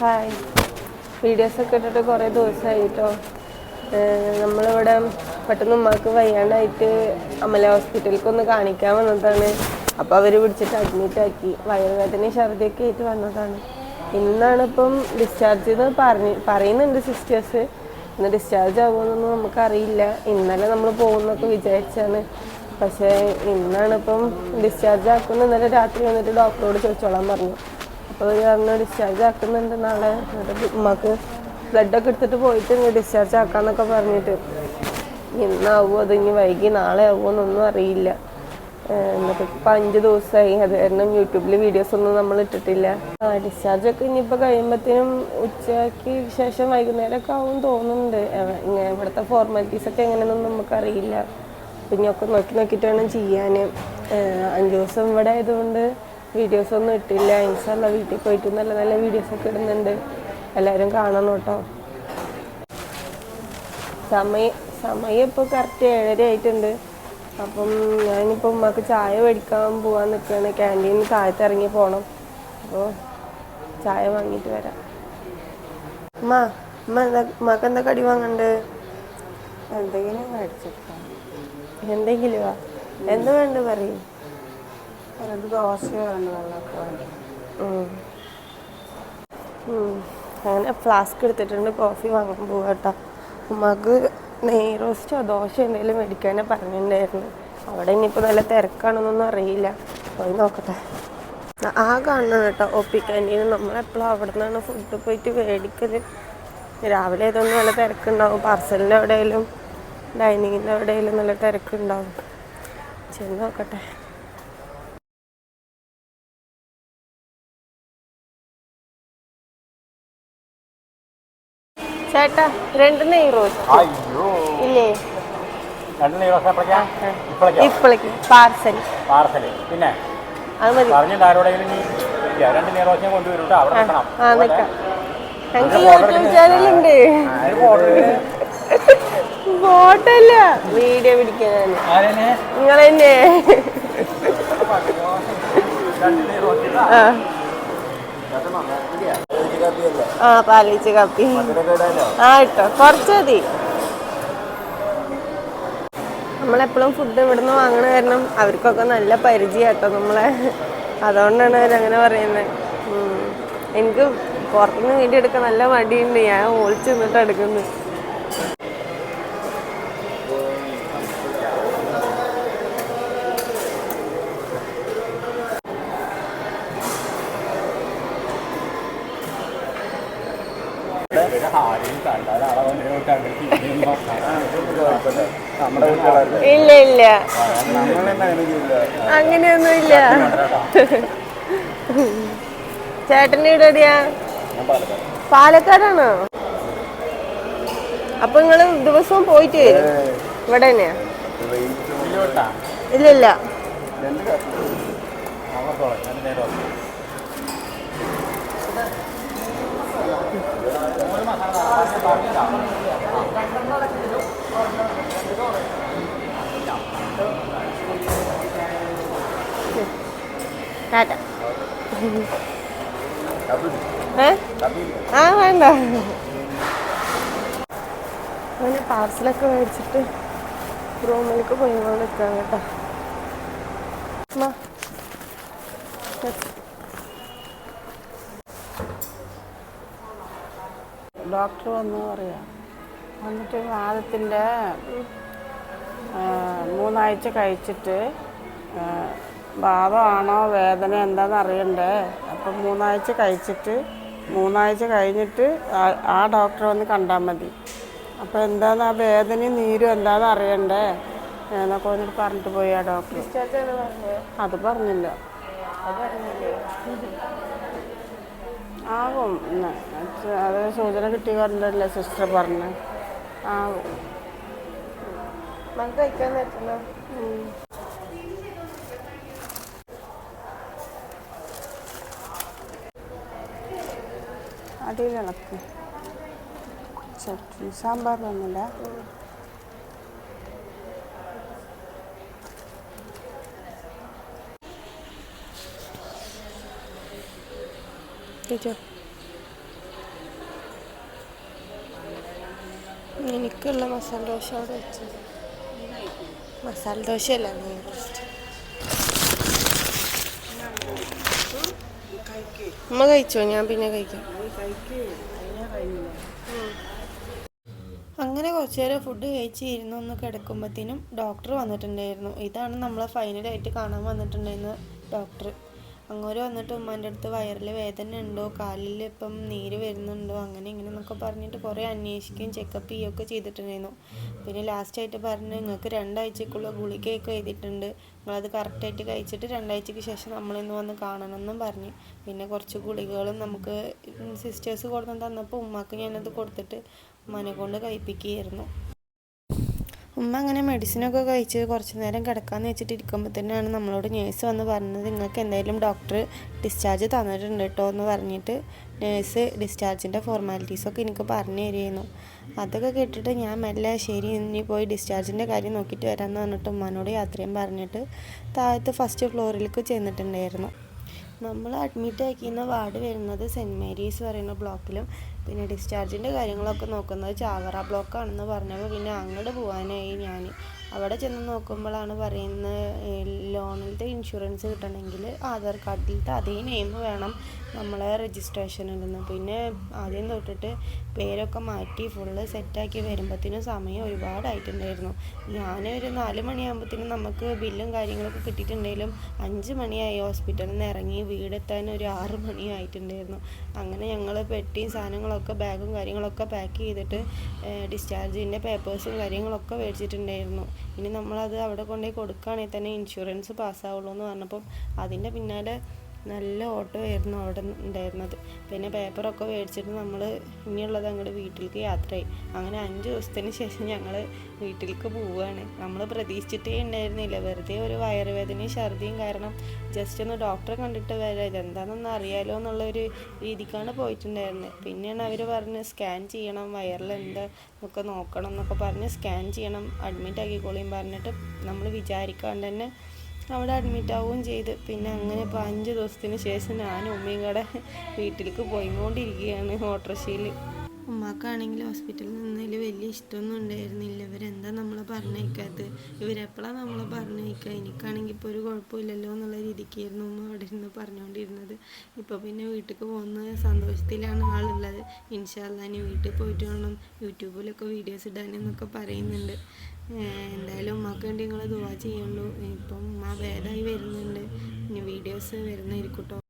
Hi വീഡിയോസൊക്കെ ഇട്ടിട്ട് കുറേ ദിവസമായി കേട്ടോ നമ്മളിവിടെ പെട്ടെന്ന് ഉമ്മാക്ക് വയ്യാണ്ടായിട്ട് അമല ഹോസ്പിറ്റലിലേക്ക് ഒന്ന് കാണിക്കാൻ വന്നതാണ്. അപ്പോൾ അവർ പിടിച്ചിട്ട് അഡ്മിറ്റ് ആക്കി. വയറുവേദനയും ഛർദിയൊക്കെ ആയിട്ട് വന്നതാണ്. ഇന്നാണ് ഇപ്പം ഡിസ്ചാർജ് എന്ന് പറഞ്ഞ് പറയുന്നുണ്ട് സിസ്റ്റേഴ്സ് ഇന്ന് ഡിസ്ചാർജ് ആകുമെന്നൊന്നും നമുക്കറിയില്ല. ഇന്നലെ നമ്മൾ പോകുന്നൊക്കെ വിചാരിച്ചാണ്. പക്ഷേ ഇന്നാണ് ഇപ്പം ഡിസ്ചാർജ് ആക്കുന്ന. ഇന്നലെ രാത്രി വന്നിട്ട് ഡോക്ടറോട് ചോദിച്ചോളാൻ പറഞ്ഞു. അപ്പോൾ അവർ പറഞ്ഞു ഡിസ്ചാർജ് ആക്കുന്നുണ്ട് നാളെ. എന്നിട്ട് ഉമ്മക്ക് ബ്ലഡൊക്കെ എടുത്തിട്ട് പോയിട്ട് ഇനി ഡിസ്ചാർജ് ആക്കാന്നൊക്കെ പറഞ്ഞിട്ട്. ഇന്നാവുമോ അത്? ഇനി വൈകി നാളെ ആവുമോ എന്നൊന്നും അറിയില്ല എന്നിട്ട് ഇപ്പം അഞ്ച് ദിവസമായി അത് കാരണം യൂട്യൂബിൽ വീഡിയോസ് ഒന്നും നമ്മൾ ഇട്ടിട്ടില്ല. ഡിസ്ചാർജ് ഒക്കെ ഇനിയിപ്പോൾ കഴിയുമ്പോഴത്തേനും ഉച്ചയ്ക്ക് ശേഷം വൈകുന്നേരമൊക്കെ ആവും തോന്നുന്നുണ്ട്. ഇങ്ങനെ ഇവിടുത്തെ ഫോർമാലിറ്റീസ് ഒക്കെ എങ്ങനെയൊന്നും നമുക്കറിയില്ല. പിന്നെ ഒക്കെ നോക്കി നോക്കിയിട്ട് വേണം ചെയ്യാൻ അഞ്ച് ദിവസം ഇവിടെ ആയതുകൊണ്ട് വീഡിയോസ് ഒന്നും ഇട്ടില്ല. ഇൻഷല്ല വീട്ടിൽ പോയിട്ട് നല്ല നല്ല വീഡിയോസ് ഒക്കെ ഇടുന്നുണ്ട്. എല്ലാവരും കാണണം കേട്ടോ. സമയം സമയം ഇപ്പോൾ കറക്റ്റ് ഏഴര ആയിട്ടുണ്ട്. അപ്പം ഞാനിപ്പോൾ ഉമ്മക്ക് ചായ മേടിക്കാൻ പോകാൻ നിൽക്കുകയാണ് ക്യാന്റീനിൽ താഴത്ത് ഇറങ്ങി പോകണം അപ്പോൾ ചായ വാങ്ങിയിട്ട് വരാം. ഉമ്മ ഉമ്മ എന്താ ഉമ്മക്ക് എന്താ കടി വാങ്ങണ്ട്? എന്തെങ്കിലും മേടിച്ചെടുക്കാം. എന്തെങ്കിലും എന്ത് വേണ്ട പറയും? രണ്ട് ദോശയോ രണ്ട് വെള്ളമൊക്കെ. അങ്ങനെ ഫ്ലാസ്ക് എടുത്തിട്ടുണ്ട് കോഫി വാങ്ങാൻ പോവാട്ടോ. ഉമ്മക്ക് നെയ് റോസ്റ്റോ ദോശ എന്തെങ്കിലും മേടിക്കാനേ പറഞ്ഞിട്ടുണ്ടായിരുന്നു. അവിടെ ഇനിയിപ്പോൾ നല്ല തിരക്കാണെന്നൊന്നും അറിയില്ല. പോയി നോക്കട്ടെ. ആ- കാണണം കേട്ടോ ഒ പി ക്യാന്റീൻ നമ്മളെപ്പോഴും അവിടെ നിന്നാണ് ഫുഡ് പോയിട്ട് മേടിക്കൽ രാവിലെ ഏതൊന്നും നല്ല തിരക്കുണ്ടാവും. പാർസലിന്റെ എവിടെയെങ്കിലും ഡൈനിങ്ങിന്റെ എവിടെയെങ്കിലും നല്ല തിരക്കുണ്ടാവും. ചെന്ന് നോക്കട്ടെ. ചേട്ടാ രണ്ട് നെയ് റോസ്റ്റ് അയ്യോ. ഇല്ലേ? രണ്ട് എപ്പോഴേക്കാ ഇപ്പോഴേക്കോ ഇപ്പോഴേക്ക് പാർസൽ പാർസൽ. പിന്നെ? അത് മതി. പറഞ്ഞിട്ട് ആരോടെങ്കിലും നീ രണ്ട് നീറോശം കൊണ്ടുവരും കേട്ടോ അവിടെ നിൽക്കണം. ആ നിക്കാം ഞങ്ങൾക്ക് യൂട്യൂബ് ചാനലുണ്ട് ഫോട്ടല്ല വീഡിയോ പിടിക്കാൻ ആരെന്നെ? നിങ്ങൾ തന്നെ ആ. ആ പാലിച്ച് കാപ്പി. ആ ഇട്ടോ. കുറച്ച് മതി. നമ്മളെപ്പോഴും ഫുഡ് ഇവിടുന്ന് വാങ്ങണ കാരണം അവർക്കൊക്കെ നല്ല പരിചയം കേട്ടോ നമ്മളെ. അതുകൊണ്ടാണ് അവരങ്ങനെ പറയുന്നത്. എനിക്ക് പുറത്തുനിന്ന് വീഡിയോ എടുക്കാൻ നല്ല മടിയുണ്ട്. ഞാൻ ഓളിച്ചു നിന്നിട്ട് എടുക്കുന്നത് ഇല്ല ഇല്ല അങ്ങനെയൊന്നും ഇല്ല ചേട്ടന്റെ വീട് എവിടെയാ? പാലക്കാടാണോ? അപ്പൊ നിങ്ങൾ ദിവസവും പോയിട്ട് വരും? ഇവിടെ തന്നെയാ? ഇല്ല ഇല്ല ടാറ്റ. ആ വേണ്ട. അങ്ങനെ പാർസലൊക്കെ മേടിച്ചിട്ട് റൂമിലേക്ക് പോയി നിൽക്കാം കേട്ടോ അമ്മ, ശരി. ഡോക്ടർ വന്നു പറയാം. വന്നിട്ട് വാദത്തിന്റെ മൂന്നാഴ്ച കഴിച്ചിട്ട് ബാധമാണോ വാദമാണോ വേദന എന്താണെന്ന് അറിയണ്ടേ? അപ്പം മൂന്നാഴ്ച കഴിച്ചിട്ട് മൂന്നാഴ്ച കഴിഞ്ഞിട്ട് ആ- ഡോക്ടറെ വന്ന് കണ്ടാൽ മതി. അപ്പോൾ എന്താണ് ആ വേദനയും നീരും എന്താണെന്ന് അറിയണ്ടേ? എന്നൊക്കെ വന്നിട്ട് പറഞ്ഞിട്ട് പോയി ആ ഡോക്ടർ. അത് പറഞ്ഞില്ല. അത് പറഞ്ഞില്ലേ? ആകും. അത് സൂചന കിട്ടി പറഞ്ഞല്ലേ സിസ്റ്റർ പറഞ്ഞ്? ആകും നമുക്ക് കഴിക്കാൻ പറ്റില്ല ചട്നി സാമ്പാർ ഒന്നുമില്ല ടീച്ചർ എനിക്കുള്ള മസാല ദോശ അവിടെ വെച്ചു മസാല ദോശയല്ല നെയ് റോസ്റ്റ് അമ്മ കഴിച്ചോ? ഞാൻ പിന്നെ കഴിക്കാം. അങ്ങനെ കുറച്ച് നേരം ഫുഡ് കഴിച്ചിരുന്നു. ഒന്ന് കിടക്കുമ്പോഴത്തേനും ഡോക്ടർ വന്നിട്ടുണ്ടായിരുന്നു. ഇതാണ് നമ്മളെ ഫൈനലായിട്ട് കാണാൻ വന്നിട്ടുണ്ടായിരുന്ന ഡോക്ടർ അങ്ങോട്ട് വന്നിട്ട് ഉമ്മാന്റെ അടുത്ത് വയറിൽ വേദന ഉണ്ടോ? കാലിൽ ഇപ്പം നീര് വരുന്നുണ്ടോ? അങ്ങനെ ഇങ്ങനെ എന്നൊക്കെ പറഞ്ഞിട്ട് കുറേ അന്വേഷിക്കുകയും ചെക്കപ്പ് ചെയ്യുകയൊക്കെ ചെയ്തിട്ടുണ്ടായിരുന്നു. പിന്നെ ലാസ്റ്റായിട്ട് പറഞ്ഞു നിങ്ങൾക്ക് രണ്ടാഴ്ചക്കുള്ള ഗുളികയൊക്കെ എഴുതിയിട്ടുണ്ട്. നിങ്ങളത് കറക്റ്റായിട്ട് കഴിച്ചിട്ട് രണ്ടാഴ്ചയ്ക്ക് ശേഷം നമ്മളിന്ന് വന്ന് കാണണം എന്നും പറഞ്ഞു. പിന്നെ കുറച്ച് ഗുളികകളും നമുക്ക് സിസ്റ്റേഴ്സ് കൊടുത്തു തന്നപ്പോൾ ഉമ്മാക്ക് ഞാനത് കൊടുത്തിട്ട് ഉമ്മാനെ കൊണ്ട് കഴിപ്പിക്കുകയായിരുന്നു. ഉമ്മ അങ്ങനെ മെഡിസിനൊക്കെ കഴിച്ച് കുറച്ച് നേരം കിടക്കാന്ന് വെച്ചിട്ട് ഇരിക്കുമ്പോൾ തന്നെയാണ് നമ്മളോട് നേഴ്സ് വന്ന് പറഞ്ഞത് നിങ്ങൾക്ക് എന്തായാലും ഡോക്ടർ ഡിസ്ചാർജ് തന്നിട്ടുണ്ട് കേട്ടോ എന്ന് പറഞ്ഞിട്ട് നേഴ്സ് ഡിസ്ചാർജിന്റെ ഫോർമാലിറ്റീസൊക്കെ എനിക്ക് പറഞ്ഞു തരുമായിരുന്നു അതൊക്കെ കേട്ടിട്ട് ഞാൻ മെല്ലെ ശരി ഇനി പോയി ഡിസ്ചാർജിന്റെ കാര്യം നോക്കിയിട്ട് വരാമെന്ന് പറഞ്ഞിട്ട് ഉമ്മാനോട് യാത്രയും പറഞ്ഞിട്ട് താഴത്ത് ഫസ്റ്റ് ഫ്ലോറിലേക്ക് ചെന്നിട്ടുണ്ടായിരുന്നു. നമ്മൾ അഡ്മിറ്റ് ആക്കിയിരുന്ന വാർഡ് വരുന്നത് സെന്റ് മേരീസ് പറയുന്ന ബ്ലോക്കിലും പിന്നെ ഡിസ്ചാർജിന്റെ കാര്യങ്ങളൊക്കെ നോക്കുന്നത് ചാവറ ബ്ലോക്കാണെന്ന് പറഞ്ഞപ്പോൾ പിന്നെ അങ്ങോട്ട് പോകാനായി ഞാൻ. അവിടെ ചെന്ന് നോക്കുമ്പോഴാണ് പറയുന്നത് ലോണിലത്തെ ഇൻഷുറൻസ് കിട്ടണമെങ്കിൽ ആധാർ കാർഡിലത്തെ അതേ നെയിം വേണം. നമ്മളെ രജിസ്ട്രേഷൻ ഉണ്ടെന്ന്. പിന്നെ ആദ്യം തൊട്ടിട്ട് പേരൊക്കെ മാറ്റി ഫുള്ള് സെറ്റാക്കി വരുമ്പോഴത്തേനും സമയം ഒരുപാടായിട്ടുണ്ടായിരുന്നു. ഞാനൊരു നാല് മണിയാകുമ്പോഴത്തേനും നമുക്ക് ബില്ലും കാര്യങ്ങളൊക്കെ കിട്ടിയിട്ടുണ്ടെങ്കിലും അഞ്ച് മണിയായി ഹോസ്പിറ്റലിൽ നിന്ന് ഇറങ്ങി വീടെത്താൻ ഒരു ആറ് മണിയായിട്ടുണ്ടായിരുന്നു. അങ്ങനെ ഞങ്ങൾ പെട്ടിയും സാധനങ്ങളൊക്കെ ബാഗും കാര്യങ്ങളൊക്കെ പാക്ക് ചെയ്തിട്ട് ഡിസ്ചാർജിന്റെ പേപ്പേഴ്സും കാര്യങ്ങളൊക്കെ മേടിച്ചിട്ടുണ്ടായിരുന്നു. ഇനി നമ്മളത് അവിടെ കൊണ്ടുപോയി കൊടുക്കുകയാണെങ്കിൽ തന്നെ ഇൻഷുറൻസ് പാസ്സാവുള്ളൂ എന്ന് പറഞ്ഞപ്പം അതിന്റെ പിന്നാലെ നല്ല ഓട്ടോ ആയിരുന്നു അവിടെ ഉണ്ടായിരുന്നത്. പിന്നെ പേപ്പറൊക്കെ മേടിച്ചിട്ട് നമ്മൾ ഇനിയുള്ളത് അങ്ങോട്ട് വീട്ടിലേക്ക് യാത്രയായി. അങ്ങനെ അഞ്ച് ദിവസത്തിന് ശേഷം ഞങ്ങൾ വീട്ടിലേക്ക് പോവുകയാണ് നമ്മൾ പ്രതീക്ഷിച്ചിട്ടേ ഉണ്ടായിരുന്നില്ല. വെറുതെ ഒരു വയറുവേദനയും ഛർദിയും കാരണം ജസ്റ്റ് ഒന്ന് ഡോക്ടറെ കണ്ടിട്ട് വരാം. ഇതെന്താണെന്ന് അറിയാലോ എന്നുള്ളൊരു രീതിക്കാണ് പോയിട്ടുണ്ടായിരുന്നത്. പിന്നെയാണ് അവർ പറഞ്ഞ് സ്കാൻ ചെയ്യണം വയറിൽ എന്താ ഒക്കെ നോക്കണം എന്നൊക്കെ പറഞ്ഞ് സ്കാൻ ചെയ്യണം അഡ്മിറ്റ് ആക്കിക്കോളിയും പറഞ്ഞിട്ട് നമ്മൾ വിചാരിക്കാണ്ട് തന്നെ അവിടെ അഡ്മിറ്റ് ആവുകയും ചെയ്ത്. പിന്നെ അങ്ങനെ ഇപ്പോൾ അഞ്ച് ദിവസത്തിന് ശേഷം ഞാനും ഉമ്മയും കൂടെ വീട്ടിലേക്ക് പോയിക്കൊണ്ടിരിക്കുകയാണ് ഓട്ടോറിക്ഷയിൽ ഉമ്മാക്കാണെങ്കിൽ ഹോസ്പിറ്റലിൽ നിന്നതിൽ വലിയ ഇഷ്ടമൊന്നും ഉണ്ടായിരുന്നില്ല. ഇവരെന്താ നമ്മളെ പറഞ്ഞേക്കാത്തത് ഇവരെപ്പോഴാണ് നമ്മളെ പറഞ്ഞേക്കുക എനിക്കാണെങ്കിൽ ഇപ്പോൾ ഒരു കുഴപ്പമില്ലല്ലോ എന്നുള്ള രീതിക്കായിരുന്നു ഉമ്മ അവിടെ ഇരുന്ന് പറഞ്ഞുകൊണ്ടിരുന്നത് ഇപ്പോൾ പിന്നെ വീട്ടിലേക്ക് പോകുന്ന സന്തോഷത്തിലാണ് ആളുള്ളത്. ഇൻഷാല്ല ഇനി വീട്ടിൽ പോയിട്ട് വേണം യൂട്യൂബിലൊക്കെ വീഡിയോസ് ഇടാനെന്നൊക്കെ പറയുന്നുണ്ട്. എന്തായാലും ഉമ്മക്ക് വേണ്ടി നിങ്ങൾ ദുവാ ചെയ്യുള്ളൂ. ഇപ്പം ഉമ്മ ഭേദമായി വരുന്നുണ്ട്. ഇനി വീഡിയോസ് വരുന്നതായിരിക്കും കേട്ടോ